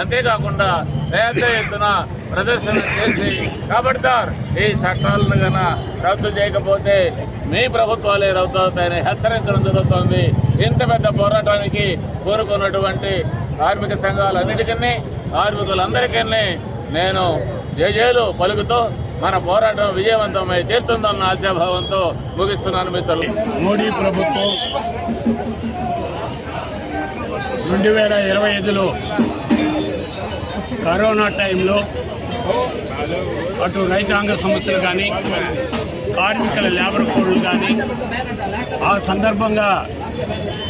అంతేకాకుండా పెద్ద ఎత్తున ప్రదర్శన చేసి కాబడతారు. ఈ చట్టాలను గన రద్దు చేయకపోతే మీ ప్రభుత్వాలే రద్దు అవుతాయని హెచ్చరించడం జరుగుతోంది. ఇంత పెద్ద పోరాటానికి కోరుకున్నటువంటి కార్మిక సంఘాలన్నిటికీ కార్మికులందరికీ నేను జయజయలు పలుకుతూ మన పోరాటం విజయవంతమై తీరుతుందన్న ఆశాభావంతో ముగిస్తున్నాను మిత్రులు. మోడీ ప్రభుత్వం రెండు వేల ఇరవై ఐదులో కరోనా టైంలో అటు రైతాంగ సమస్యలు కానీ కార్మికుల లేబర్ కోడ్లు కానీ ఆ సందర్భంగా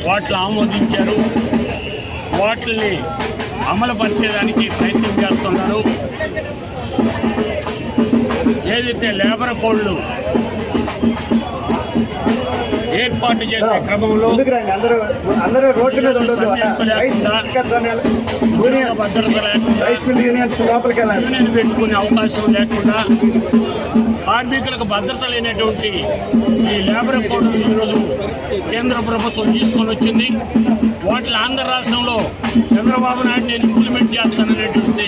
వాటిని ఆమోదించారు. వాటిని అమలుపరిచేదానికి ప్రయత్నం చేస్తున్నారు. ఏదైతే లేబర్ కోడ్లు ఏర్పాటు చేసే క్రమంలో భద్రత లేకుండా యూనియన్ పెట్టుకునే అవకాశం లేకుండా కార్మికులకు భద్రత లేనటువంటి ఈ లేబర్ కోడ్ ఈరోజు కేంద్ర ప్రభుత్వం తీసుకొని వచ్చింది. వాటిని ఆంధ్ర రాష్ట్రంలో చంద్రబాబు నాయుడు నేను ఇంప్లిమెంట్ చేస్తాననేటువంటి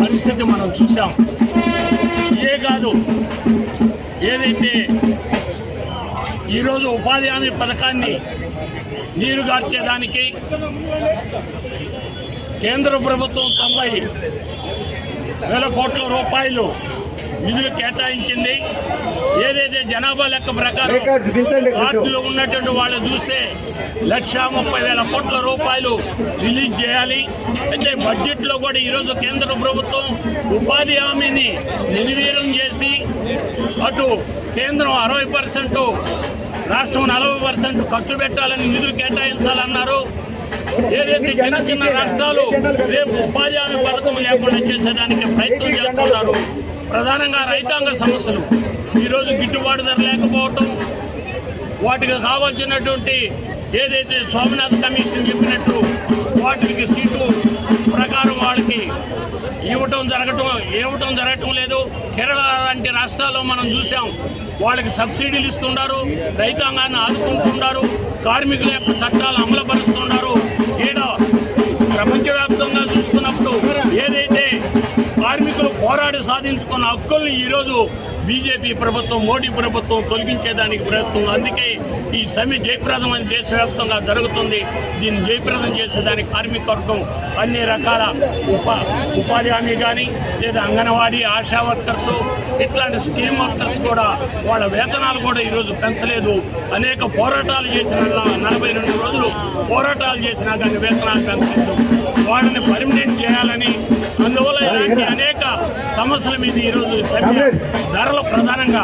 పరిస్థితి మనం చూసాం ఇదే కాదు ఏదైతే ఈరోజు ఉపాధి హామీ పథకాన్ని నీరు గార్చేదానికి కేంద్ర ప్రభుత్వం తొంభై వేల కోట్ల రూపాయలు నిధులు కేటాయించింది. ఏదైతే జనాభా లెక్క ప్రకారం కార్డులు ఉన్నటువంటి వాళ్ళు చూస్తే లక్ష ముప్పై వేల కోట్ల రూపాయలు రిలీజ్ చేయాలి. అయితే బడ్జెట్లో కూడా ఈరోజు కేంద్ర ప్రభుత్వం ఉపాధి హామీని నిర్వీర్యం చేసి అటు కేంద్రం అరవై పర్సెంట్ రాష్ట్రం నలభై పర్సెంట్ ఖర్చు పెట్టాలని నిధులు కేటాయించాలన్నారు. ఏదైతే చిన్న చిన్న రాష్ట్రాలు రేపు ఉపాధి హామీ పథకం లేకుండా చేసేదానికి ప్రయత్నం చేస్తున్నారు. ప్రధానంగా రైతాంగ సమస్యలు. ఈరోజు గిట్టుబాటు ధర లేకపోవటం వాటికి కావాల్సినటువంటి ఏదైతే సోమనాథ్ కమిషన్ చెప్పినట్టు జరగటం ఏవటం జరగటం లేదు. కేరళ లాంటి రాష్ట్రాల్లో మనం చూసాం వాళ్ళకి సబ్సిడీలు ఇస్తున్నారు రైతాంగాన్ని ఆదుకుంటున్నారు కార్మికుల యొక్క చట్టాలు అమలుపరుస్తున్నారు ఈడ ప్రపంచవ్యాప్తంగా చూసుకున్నప్పుడు ఏదైతే కార్మికులు పోరాడి సాధించుకున్న హక్కుల్ని ఈరోజు బీజేపీ ప్రభుత్వం మోడీ ప్రభుత్వం తొలగించేదానికి ప్రయత్నం. అందుకే ఈ సమ్మె అని దేశవ్యాప్తంగా జరుగుతుంది. దీన్ని జయప్రదం చేసేదానికి కార్మిక వర్గం అన్ని రకాల ఉపా ఉపాధి హామీ కానీ లేదా అంగన్వాడీ ఆశా వర్కర్స్ ఇట్లాంటి స్కీమ్ వర్కర్స్ కూడా వాళ్ళ వేతనాలు కూడా ఈరోజు పెంచలేదు. అనేక పోరాటాలు చేసిన నలభై రెండు రోజులు పోరాటాలు చేసినా కానీ వేతనాలు పెంచలేదు. వాళ్ళని పర్మినెంట్ చేయాలని అందువల్ల ఇలాంటి అనేక సమస్యల మీద ఈరోజు సమ్మె ధరలు ప్రధానంగా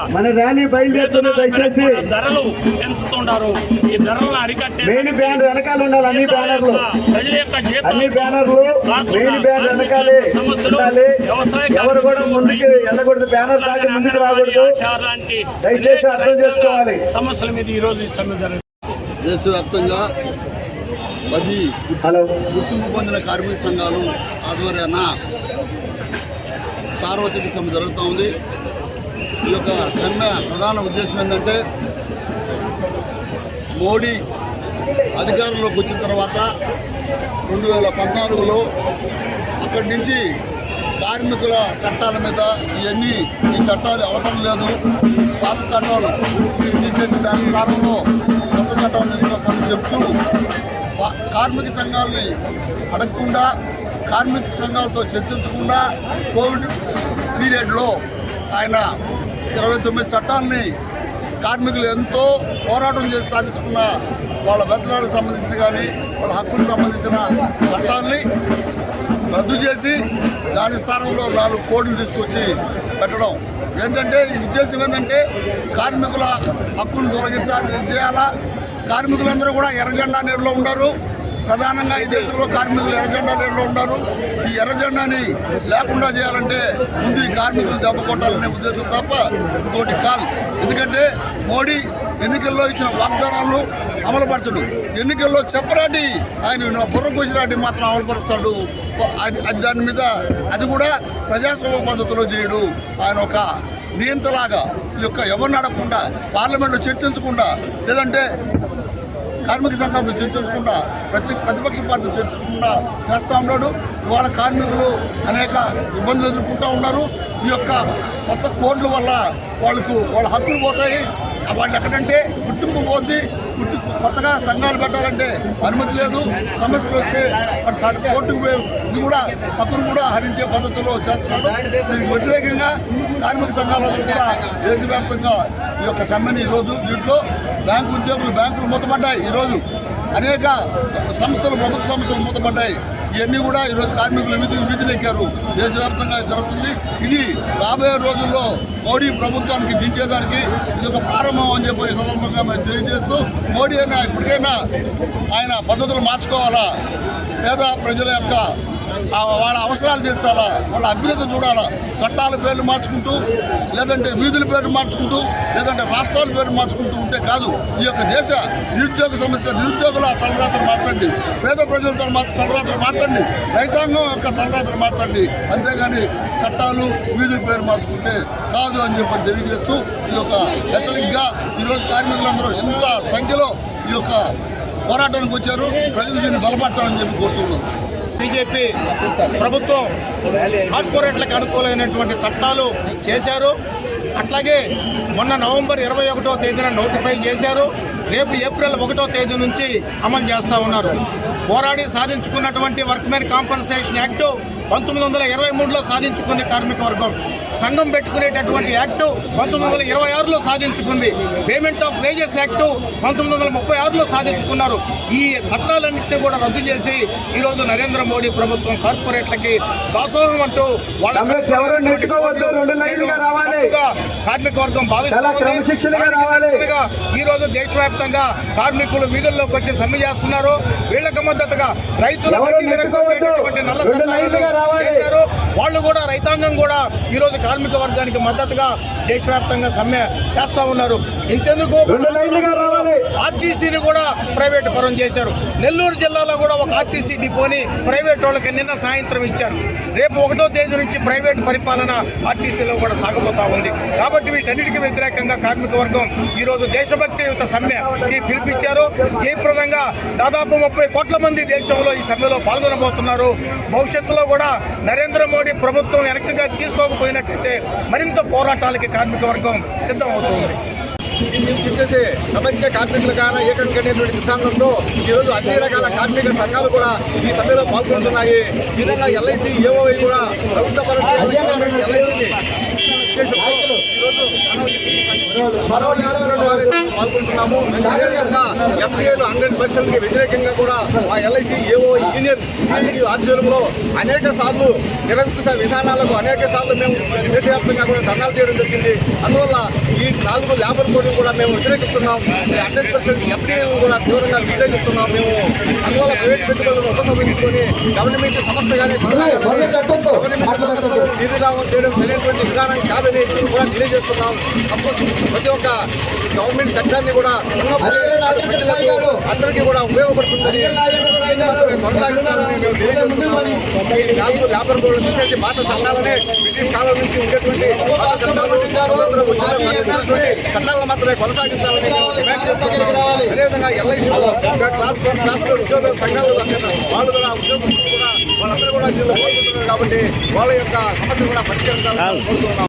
ధరలు పెంచుతుంటారు ఈ ధరలను అరికట్టే మెయిన్ బ్యానర్ వెనకాల ఉండాలి అన్ని బ్యానర్లు. ప్రజల యొక్క సమస్యలు వ్యవసాయ లాంటి మీద ఈ రోజు ఈ సమ్మె జరుగుతుంది. దేశవ్యాప్తంగా పది హలో. గుర్తింపు పొందిన కార్మిక సంఘాలు ఆధ్వర్యాన సార్వత్రిక సమ్మె జరుగుతూ ఉంది. ఈ యొక్క సమ్మె ప్రధాన ఉద్దేశం ఏంటంటే మోడీ అధికారంలోకి వచ్చిన తర్వాత రెండు వేల పద్నాలుగులో అక్కడి నుంచి కార్మికుల చట్టాల మీద ఇవన్నీ ఈ చట్టాలు అవసరం లేదు. పాత చట్టాలు తీసేసి దాని స్థానంలో కొత్త చట్టాలు తీసుకొస్తామని చెప్తూ కార్మిక సంఘాలని అడగకుండా కార్మిక సంఘాలతో చర్చించకుండా కోవిడ్ పీరియడ్లో ఆయన ఇరవై తొమ్మిది చట్టాన్ని కార్మికులు ఎంతో పోరాటం చేసి సాధించుకున్న వాళ్ళ వేతనాలకు సంబంధించిన కానీ వాళ్ళ హక్కులకు సంబంధించిన చట్టాన్ని రద్దు చేసి దాని స్థానంలో నాలుగు కోడ్లు తీసుకొచ్చి పెట్టడం. ఏంటంటే ఉద్దేశం ఏంటంటే కార్మికుల హక్కులను తొలగించాలి చేయాలా? కార్మికులందరూ కూడా ఎర్రజెండా నీడలో ఉన్నారు ప్రధానంగా ఈ దేశంలో కార్మికులు ఎర్రజెండా నీడలో ఉన్నారు ఈ ఎర్రజెండాని లేకుండా చేయాలంటే ముందు ఈ కార్మికులు దెబ్బ కొట్టాలనే ఉద్దేశం తప్ప ఇంకోటి కాల్ ఎందుకంటే మోడీ ఎన్నికల్లో ఇచ్చిన వాగ్దానాలను అమలుపరచడు. ఎన్నికల్లో చెప్పరాటి ఆయన బుర్ర గుజరాటి మాత్రం అమలుపరుస్తాడు. అది అది దాని మీద అది కూడా ప్రజాస్వామ్య పద్ధతిలో చేయడు. ఆయన ఒక నియంతలాగా యొక్క ఎవరు నడకుండా పార్లమెంట్లో చర్చించకుండా లేదంటే కార్మిక సంఘాలతో చర్చించకుండా ప్రతి ప్రతిపక్ష పార్టీ చర్చించకుండా చేస్తూ ఉన్నాడు. ఇవాళ కార్మికులు అనేక ఇబ్బందులు ఎదుర్కొంటూ ఉన్నారు. ఈ యొక్క కొత్త కోడ్ల వల్ల వాళ్ళకు వాళ్ళ హక్కులు పోతాయి. వాళ్ళు ఎక్కడంటే గుర్తింపు పోద్ది గుర్తు కొత్తగా సంఘాలు పెట్టాలంటే అనుమతి లేదు. సమస్యలు వస్తే వాడు కోర్టుకు పోయి ఇది కూడా హక్కును కూడా హరించే పద్ధతిలో చేస్తున్నాడు. దీనికి వ్యతిరేకంగా కార్మిక సంఘాలందరూ కూడా దేశవ్యాప్తంగా ఈ యొక్క సమ్మెని ఈరోజు దీంట్లో బ్యాంకు ఉద్యోగులు బ్యాంకులు మూతపడ్డాయి ఈరోజు. అనేక సంస్థలు ప్రభుత్వ సంస్థలు మూతపడ్డాయి. ఇవన్నీ కూడా ఈరోజు కార్మికులు విధులు విధులు దేశవ్యాప్తంగా జరుగుతుంది. ఇది రాబోయే రోజుల్లో మోడీ ప్రభుత్వానికి దించేదానికి ఇది ఒక ప్రారంభం అని చెప్పి సందర్భంగా మేము తెలియజేస్తూ మోడీ అయినా ఇప్పటికైనా ఆయన పద్ధతులు మార్చుకోవాలా? పేద ప్రజల యొక్క వాళ్ళ అవసరాలు తీర్చాలా? వాళ్ళ అభ్యున్నత చూడాలా? చట్టాల పేర్లు మార్చుకుంటూ లేదంటే వీధుల పేర్లు మార్చుకుంటూ లేదంటే రాష్ట్రాల పేర్లు మార్చుకుంటూ ఉంటే కాదు ఈ యొక్క దేశ నిరుద్యోగ సమస్య నిరుద్యోగుల తలరాతలు మార్చండి. పేద ప్రజల తల- తలరాతలు మార్చండి. రైతాంగం యొక్క తలరాతలు మార్చండి. అంతేగాని చట్టాలు వీధుల పేరు మార్చుకుంటే కాదు అని చెప్పి తెలియజేస్తూ ఇది ఒక హెచ్చరికగా ఈరోజు కార్మికులందరూ ఎంత సంఖ్యలో ఈ యొక్క పోరాటానికి వచ్చారు ప్రజలు దీన్ని బలపరచాలని చెప్పి కోరుతున్నాను బీజేపీ ప్రభుత్వం కార్పొరేట్లకు అనుకూలమైనటువంటి చట్టాలు చేశారు. అట్లాగే మొన్న నవంబర్ ఇరవై ఒకటో తేదీన నోటిఫై చేశారు. రేపు ఏప్రిల్ ఒకటో తేదీ నుంచి అమలు చేస్తూ ఉన్నారు. పోరాడి సాధించుకున్నటువంటి వర్క్మెన్ కాంపన్సేషన్ యాక్ట్ పంతొమ్మిది వందల ఇరవై మూడులో సాధించుకుంది కార్మిక వర్గం. సంఘం పెట్టుకునేటటువంటి యాక్టు పంతొమ్మిది వందల ఇరవై ఆరులో సాధించుకుంది పేమెంట్ ఆఫ్ వేజెస్ యాక్టు పంతొమ్మిది వందల ముప్పై ఆరులో సాధించుకున్నారు ఈ చట్టాలన్నింటినీ కూడా రద్దు చేసి ఈరోజు నరేంద్ర మోడీ ప్రభుత్వం కార్పొరేట్లకి దాసోహం అంటూ వాళ్ళ కార్మిక వర్గం భావిస్తా చాలా ఉంది. క్రమశిక్షణగా దానికి రావాలి. నిరసనగా ఈ రోజు దేశవ్యాప్తంగా కార్మికులు వీధుల్లోకి వచ్చి సమ్మె చేస్తున్నారు వీళ్ళకి మద్దతుగా రైతుల నల్ల చట్టాలను. చేశారు వాళ్ళు కూడా రైతాంగం కూడా ఈ రోజు కార్మిక వర్గానికి మద్దతుగా దేశవ్యాప్తంగా సమ్మె చేస్తా ఉన్నారు. ఇంతెందుకు? ఆర్టీసీని కూడా ప్రైవేట్ పరం చేశారు. నెల్లూరు జిల్లాలో కూడా ఒక ఆర్టీసీ డిపోని ప్రైవేట్ వాళ్ళకి నిన్న సాయంత్రం ఇచ్చారు. రేపు ఒకటో తేదీ నుంచి ప్రైవేట్ పరిపాలన ఆర్టీసీలో కూడా సాగబోతా ఉంది. కాబట్టి వీటన్నిటికీ వ్యతిరేకంగా కార్మిక వర్గం ఈరోజు దేశభక్తి యుత సమ్మెకి పిలిపించారు తీవ్రంగా దాదాపు ముప్పై కోట్ల మంది దేశంలో ఈ సమ్మెలో పాల్గొనబోతున్నారు. భవిష్యత్తులో కూడా నరేంద్ర మోడీ ప్రభుత్వం వెనక్కిగా తీసుకోకపోయినట్లయితే మరింత పోరాటాలకి కార్మిక వర్గం సిద్ధమవుతుంది. ఇచ్చేసి ప్రపంచ కార్మికుల కాన ఏకమైనటువంటి సిద్ధాంతంతో ఈరోజు అన్ని రకాల కార్మిక సంఘాలు కూడా ఈ సభ్యులో పాల్గొంటున్నాయి. ఈ విధంగా ఎల్ఐసి ఏఓఐ కూడా ప్రభుత్వ పరంగా ఎల్ఐసిని మరో పాల్గొంటున్నాము. అదేవిధంగా ఎఫ్డీఏలు హండ్రెడ్ పర్సెంట్కి వ్యతిరేకంగా కూడా మా ఎల్ఐసి ఏఓ యూనియన్ సిఐటి ఆధ్వర్యంలో అనేక సార్లు నిరంకుశ విధానాలకు అనేక సార్లు మేము దేశవ్యాప్తంగా కూడా ధర్నాలు చేయడం జరిగింది. అందువల్ల ఈ నాలుగు లేబర్ కోడ్లు కూడా మేము వ్యతిరేకిస్తున్నాం. హండ్రెడ్ పర్సెంట్ ఎఫ్డీఏలు కూడా తీవ్రంగా వ్యతిరేకిస్తున్నాం మేము. అందువల్ల ప్రైవేట్ పెట్టుబడులను ఉపసంహరించుకొని గవర్నమెంట్ సంస్థగానే గవర్నమెంట్ సంస్థలు నిర్విరామం చేయడం సరైనటువంటి విధానం కాదని కూడా తెలియజేస్తున్నాం. అప్పుడు ప్రతి ఒక్క గవర్నమెంట్ సెక్టార్ని కూడా అందరికీ కూడా ఉపయోగపడుతుందని కొనసాగించాలని మేము తెలియజేస్తున్నాము. నాలుగు వ్యాపార కోడ్లు తీసేసి పాత చట్టాలనే బ్రిటిష్ కాలం నుంచి ఉండేటువంటి పాత చట్టాలు చట్టాలను మాత్రమే కొనసాగించాలని మేము డిమాండ్ చేస్తున్నాము. అదేవిధంగా LIC class one class two ఉద్యోగుల సంఘాలు వాళ్ళు కూడా ఉద్యోగస్తులు కూడా వాళ్ళందరూ కూడా దీనిలో పాల్గొంటున్నారు కాబట్టి వాళ్ళ యొక్క సమస్యలు కూడా పరిష్కరించాలని కోరుతున్నాం